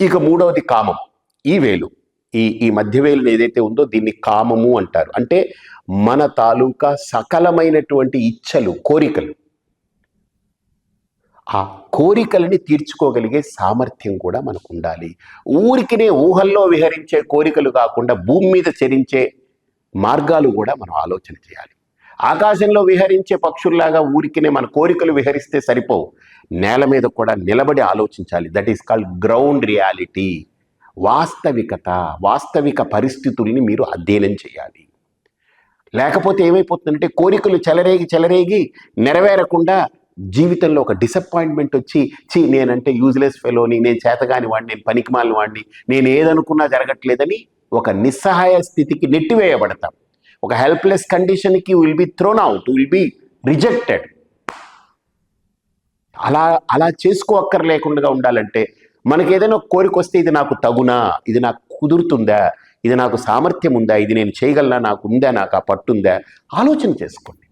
ఇక మూడవది కామం. ఈ వేలు. ఈ ఈ మధ్య వేలు ఏదైతే ఉందో దీన్ని కామము అంటారు. అంటే మన తాలూకా సకలమైనటువంటి ఇచ్చలు కోరికలు. ఆ కోరికలని తీర్చుకోగలిగే సామర్థ్యం కూడా మనకు ఉండాలి ఊరికినే ఊహల్లో విహరించే కోరికలు కాకుండా భూమి మీద చరించే మార్గాలు కూడా మనం ఆలోచన చేయాలి. ఆకాశంలో విహరించే పక్షుల్లాగా ఊరికినే మన కోరికలు విహరిస్తే సరిపోవు. నేల మీద కూడా నిలబడి ఆలోచించాలి. That is called ground reality వాస్తవికత వాస్తవిక పరిస్థితుల్ని మీరు అధ్యయనం చేయాలి. లేకపోతే ఏమైపోతుందంటే కోరికలు చెలరేగి చెలరేగి నెరవేరకుండా జీవితంలో ఒక డిసప్పాయింట్మెంట్ వచ్చి చి నేనంటే యూజ్లెస్ ఫెలోని నేను చేతగాని వాడిని నేను పనికిమాలిన వాడిని నేను ఏదనుకున్నా జరగట్లేదని ఒక నిస్సహాయ స్థితికి నెట్టివేయబడతాం. ఒక helpless కండిషన్కి will be thrown out will be rejected అలా అలా చేసుకోక్కర్లేకుండా ఉండాలంటే మనకి ఏదైనా కోరిక వస్తే ఇది నాకు తగునా ఇది నాకు కుదురుతుందా ఇది నాకు సామర్థ్యం ఉందా ఇది నేను చేయగలనా నాకు ఉందా నాకు ఆ పట్టుందా ఆలోచన చేసుకోండి.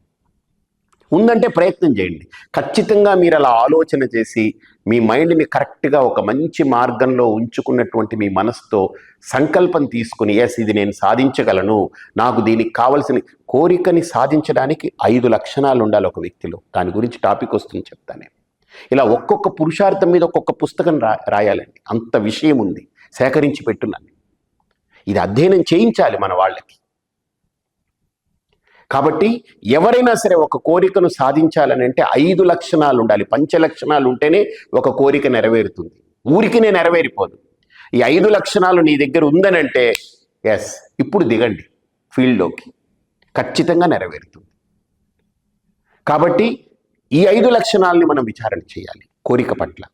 ఉందంటే ప్రయత్నం చేయండి. ఖచ్చితంగా మీరు అలా ఆలోచన చేసి మీ మైండ్ని కరెక్ట్గా ఒక మంచి మార్గంలో ఉంచుకున్నటువంటి మీ మనసుతో సంకల్పం తీసుకుని ఎస్ ఇది నేను సాధించగలను. నాకు దీనికి కావలసిన కోరికని సాధించడానికి ఐదు లక్షణాలు ఉండాలి ఒక వ్యక్తిలో. దాని గురించి టాపిక్ వస్తుంది చెప్తానే. ఇలా ఒక్కొక్క పురుషార్థం మీద ఒక్కొక్క పుస్తకం రా రాయాలండి. అంత విషయం ఉంది. సేకరించి పెట్టున్నాను. ఇది అధ్యయనం చేయించాలి మన వాళ్ళకి. కాబట్టి ఎవరైనా సరే ఒక కోరికను సాధించాలని అంటే ఐదు లక్షణాలు ఉండాలి. పంచ లక్షణాలు ఉంటేనే ఒక కోరిక నెరవేరుతుంది. ఊరికినే నెరవేరిపోదు. ఈ ఐదు లక్షణాలు నీ దగ్గర ఉందనంటే ఎస్ ఇప్పుడు దిగండి. ఫీల్డ్లోకి. ఖచ్చితంగా నెరవేరుతుంది. కాబట్టి ఈ ఐదు లక్షణాలని మనం విచారణ చేయాలి కోరిక పట్ల.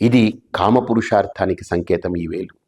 ఇది కామపురుషార్థానికి సంకేతం ఈ వేలు.